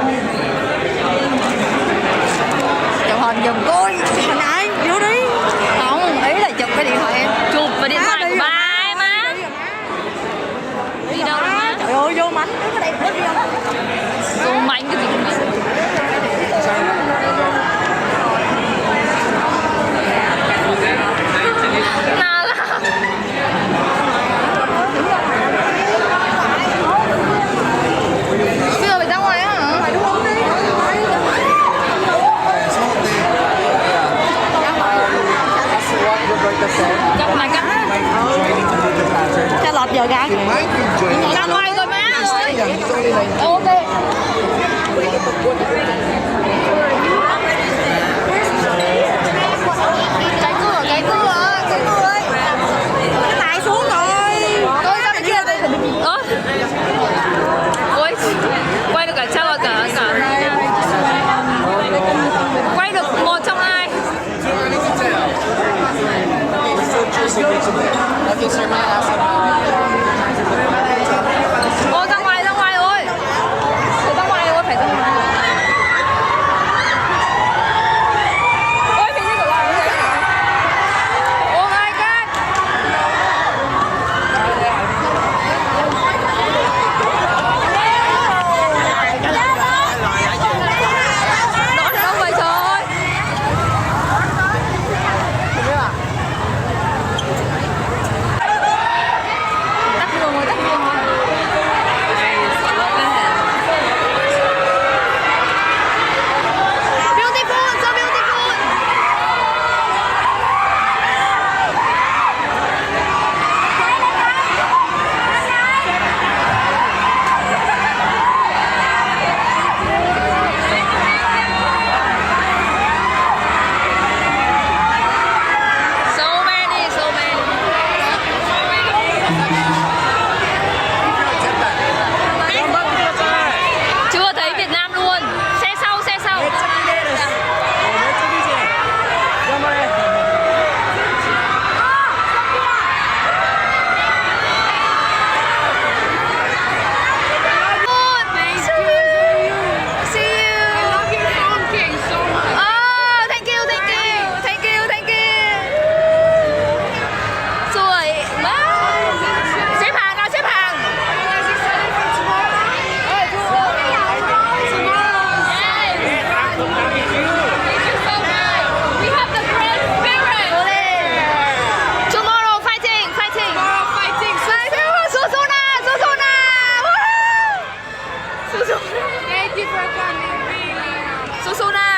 Amém. Cắt này cắt cho lọt giờ ra ra ngoài rồi má. Ơi ok. I think Sir might ask him. Susuna. Thank you for coming, really.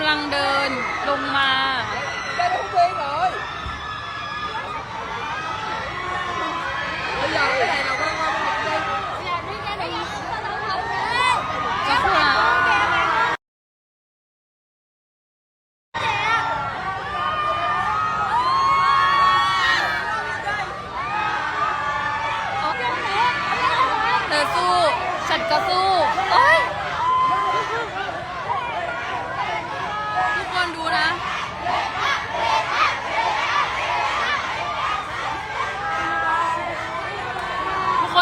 ำลังเดินลงมาสัก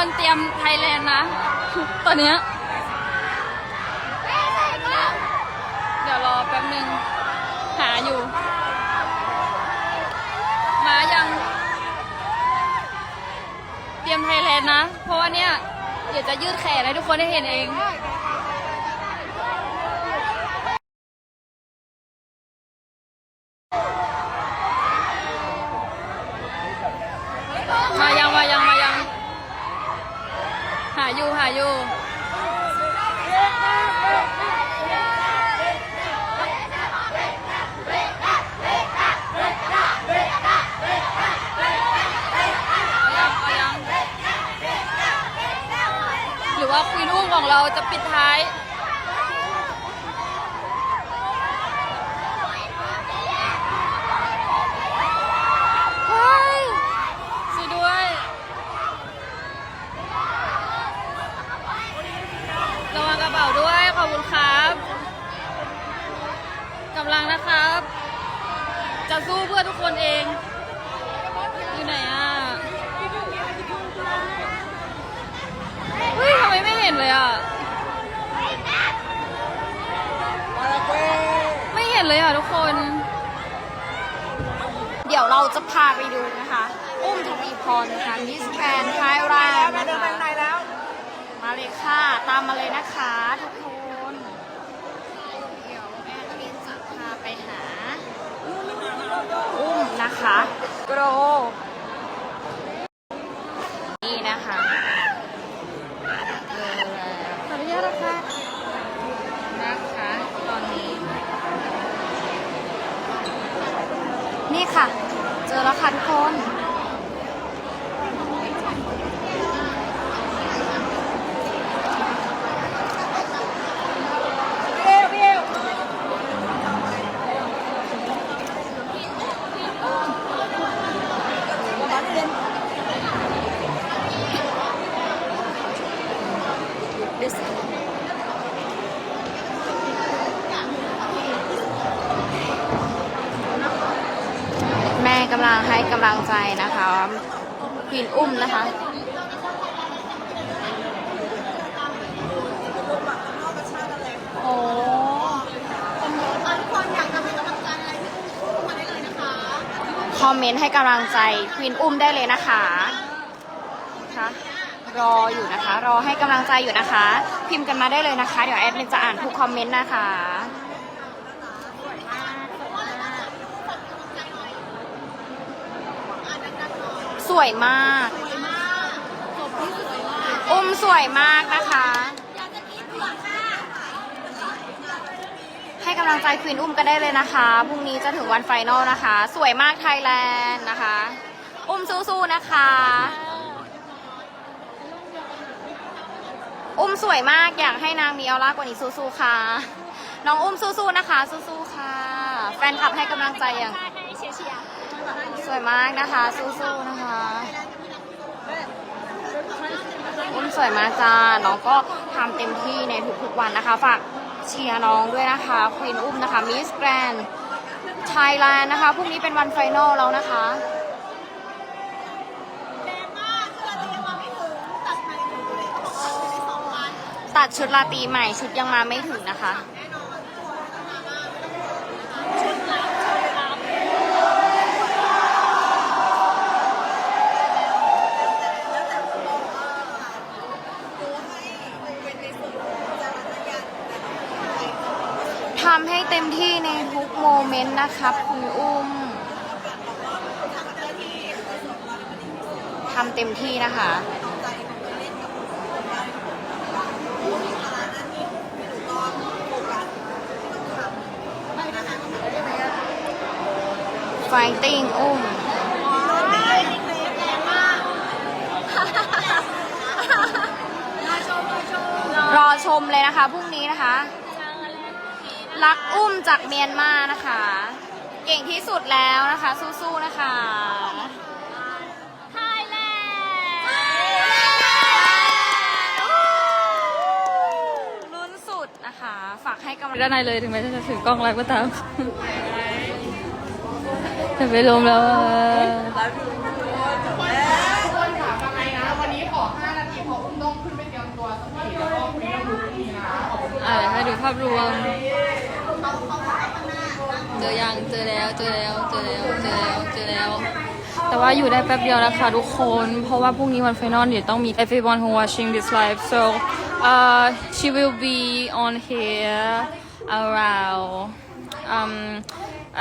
นเตรียมไทยแลนด์นะ ตอนเนี้ยเดี๋ยวรอแป๊บหนึ่งหาอยู่ มายัง เตรียมไทยแลนด์นะ เพราะว่าเนี้ยเดี๋ยวจะยืดแขนให้ทุกคนได้เห็นเอง จะปิดท้าย เฮ้ยช่วยด้วย ระวังกระเป๋าด้วย ขอบคุณครับกำลังนะครับ จะสู้เพื่อทุกคนเอง อยู่ไหนอะ เฮ้ยทำไมไม่เห็นเลยอะ ไม่ เลยอะทุกคน เดี๋ยวเราจะพาไปดูนะคะ อุ้มทวีพรนะคะมิสแกรนไทยแลนด์นะคะมาเลยค่ะ ตามมาเลยนะคะทุกคน เดี๋ยวแม่เรียนจะพาไปหา อุ้มนะคะ โกรนี่นะคะเจอแล้วขออนุญาตนะคะนะคะ ตอนนี้ นี่ ค่ะ เจอแล้วค่ะทุกคน แม่ กำลังให้กำลังใจนะคะควีนอุ้มนะคะโอ้คอมเมนต์ให้กำลังใจควีนอุ้มได้เลยนะคะคะรออยู่นะคะ รอให้กำลังใจอยู่นะคะ พิมพ์กันมาได้เลยนะคะ เดี๋ยวแอดมินจะอ่านทุกคอมเมนต์นะคะ สวยมากอุ้มสวยมากนะคะ ให้กำลังใจควีนอุ้มกันได้เลยนะคะพรุ่งนี้จะถึงวันไฟนอลนะคะ สวยมากไทยแลนด์นะคะ อุ้มสู้ๆนะคะ อุ้มสวยมากอยากให้นางมีออร่ากว่านี้สู้ๆค่ะ น้องอุ้มสู้ๆนะคะ สู้ๆค่ะ แฟนคลับให้กำลังใจอย่างส วยมากนะคะ สู้ๆนะคะอุ้มสวยมากจ้า น้องก็ทำเต็มที่ในทุกๆวันนะคะ ฝากเชียร์น้องด้วยนะคะ ควีนอุ้มนะคะมิสแกรนด์ไทยแลนด์นะคะ พรุ่งนี้เป็นวันไฟนอลแล้วนะคะตัดชุดราตรีใหม่ชุดยังมาไม่ถึงนะคะ เต็มที่ในทุกโมเมนต์นะครับคุณอุ้มทำเต็มที่นะคะ Fighting อุ้มรอชมเลยนะคะพรุ่งนี้นะคะ รักอุ้มจากเมียนมานะคะ เก่งที่สุดแล้วนะคะ สู้ๆนะคะไทยแลนด์ลุ้นสุดนะคะ ฝากให้กำลังด้านในเลยถึงแม้จะถือกล้องไลฟ์ก็ตามจะไปลมแล้วอะอะเดี๋ยวให้ดูภาพรวม เจอยังเจอแล้วเจอแล้วเจอแล้วเจอแล้วเจอแล้ว แต่ว่าอยู่ได้แป๊บเดียวนะคะทุกคน เพราะว่าพรุ่งนี้วันไฟนอลเดี๋ยวต้องมี everyone who watching this live so uh she will be on here around um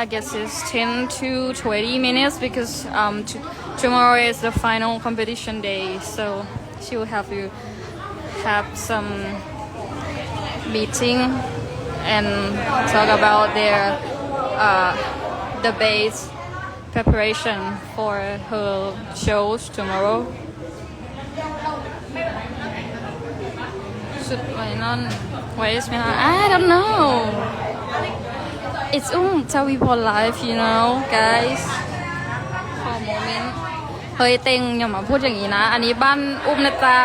I guess it's 10 to 20 minutes because um t- tomorrow is the final competition day so she will have to have some meeting and talk about their uh, the base preparation for her shows tomorrow ชุดไว้นั่นไว้ไหมคะ I don't know it's um จาวีพอ live you know guys ขอโมเมนต์เฮ้ยเต็งอย่ามาพูดอย่างนี้นะ อันนี้บ้านอุ้มนะจ๊ะ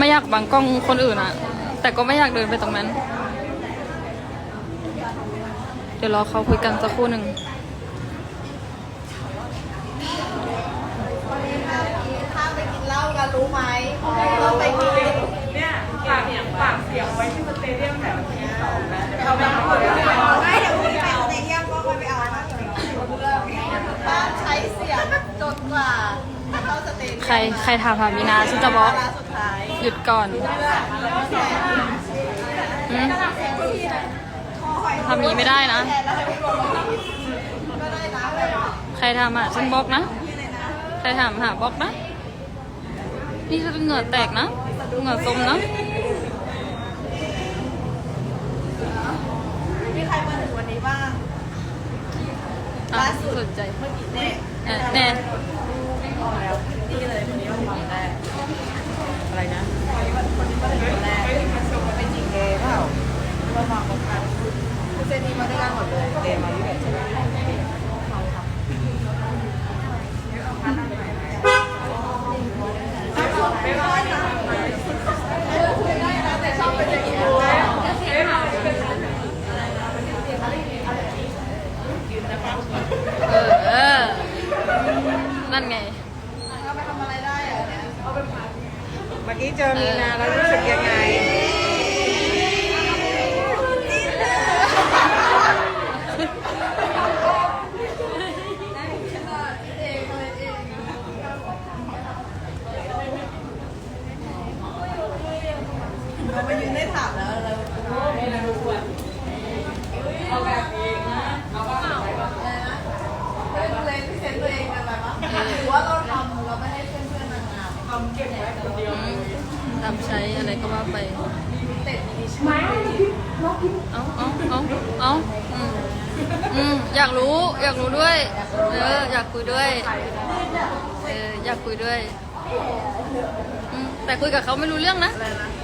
ไม่อยากบังกล้องคนอื่นอะแต่ก็ไม่อยากเดินไปตรงนั้น เดี๋ยวรอเขาคุยกันสักครู่หนึ่งถ้าไปกินเหล้ากันรู้ไหมเราไปกินเนี่ยฝากฝากเสียงไว้ที่สเตเดียมแถวที่สองนะเดี๋ยวเราไปเอาไม่เดี๋ยวคุณไปสเตเดียมก็ไปเอานะถ้าใช้เสียงจนกว่าเข้าสเตเดียมใครใครถามหามีนาฉันจะบล็อก หยุดก่อนหืมทำนี้ไม่ได้นะก็ได้นะ ใครทำอะฉันบล็อกนะ ใครถามหาบล็อกนะ นี่จะเหงื่อแตกนะ เหงื่อซมนะมีใครมาถึงวันนี้บ้างอะสนใจเนี่ยเอ่อแน่นี่เลยคนนี้วันนี้แรก อะไรนะคนนี้มาถึงวันแรกเป็นจริงเกย์เปล่าเรามาพบกันคือเซนีมาด้วยกันหมดเลยเดมาลิเบตใช่ไหมเออเออ นั่นไง เราไปทำอะไรได้อะเนี่ย เมื่อกี้เจอมีนาแล้วรู้สึกยังไง เราไปยืนได้ถามแล้วเราเอาแบบเองนะเอาแบบอะไรนะเพื่อนตัวเองที่เซ็นตัวเองกันไปปะหรือว่าเราทำเราไม่ให้เพื่อนเพื่อนๆนางงามทำเก็บไว้คนเดียว ทำใช้อะไร ก็ว่าไปเต็ดมีชื่อเอาเอาเอาเอาอืมอืมอยากรู้อยากรู้ด้วย เออ อยากคุยด้วย เออ อยากคุยด้วยอืมแต่คุยกับเขาไม่รู้เรื่องนะ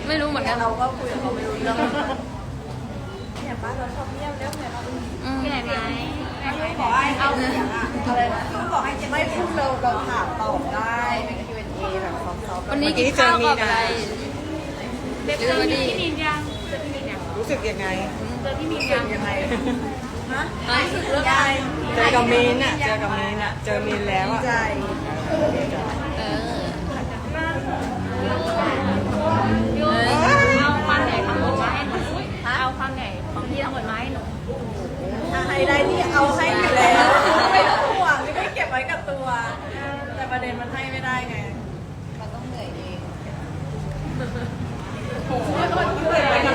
ไม่รู้เหมือนกันเราก็คุยกับเขาไม่รู้เรื่องเนี่ยบ้านเราชอบเยี่ยมเรื่องเนี่ยเราอืมบอกให้เอาเสียงอะอะไรนะบอกให้ไม่พูดเราเราถามตอบได้เป็น Q&A แบบซอฟต์ๆวันนี้กินข้าวกับอะไร ลืมมาดิรู้สึกยังไงยังไงฮะเอ้ยเรื่องอะไรเจอกับมีนอะ เจอกับมีนอะ เจอมีนแล้วอะใจเออเอาความใหญ่ทั้งหมดมาให้หนูเอาความใหญ่ของพี่ทั้งหมดมาให้หนูถ้าให้ได้นี่เอาให้อยู่แล้วไม่ต้องห่วงนี่ไม่เก็บไว้กับตัว แต่ประเด็นมันให้ไม่ได้ไงมันต้องเหนื่อยเอง โอ้โหเยอะมากเลย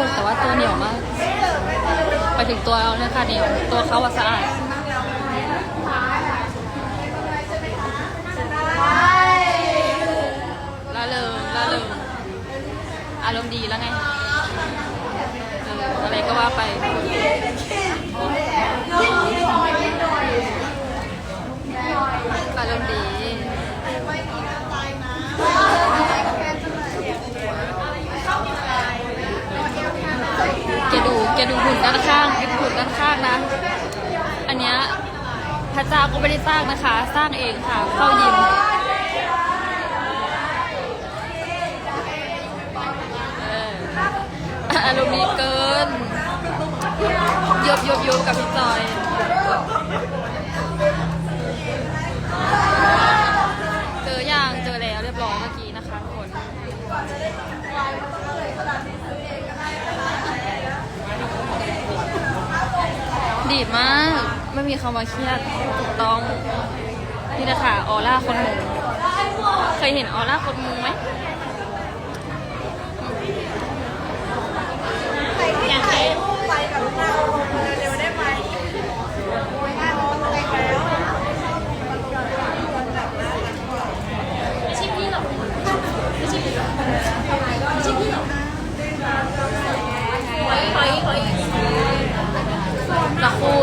คนแต่ว่าตัวเหนียวมาก ไปถึงตัวเราเนี่ยค่ะเหนียว ตัวเขาอะสะอาดละเลิงละเลิงอารมณ์ดีแล้วไง อะไรก็ว่าไป อารมณ์ดี แกดูแกดูหุ่นด้านข้างดูหุ่นด้านข้างนะ อันเนี้ยพระเจ้าก็ไม่ได้สร้างนะคะ สร้างเองค่ะ เข้ายิมอออารมณ์ดีเกินยบยบยบกับพี่จอย เจออย่างเจอแล้วเรียบร้อยเมื่อกี้นะคะทุกคน ดีดมาก ไม่มีคำว่าเครียดถูกต้อง นี่นะคะออร่าคนมุงเคยเห็นออร่าคนมุงไหมอยากให้ไปกับเราเร็วๆได้ไหมไม่ได้มองไปแล้ว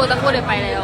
ตะคู่คู่เดี๋ยวไปแล้ว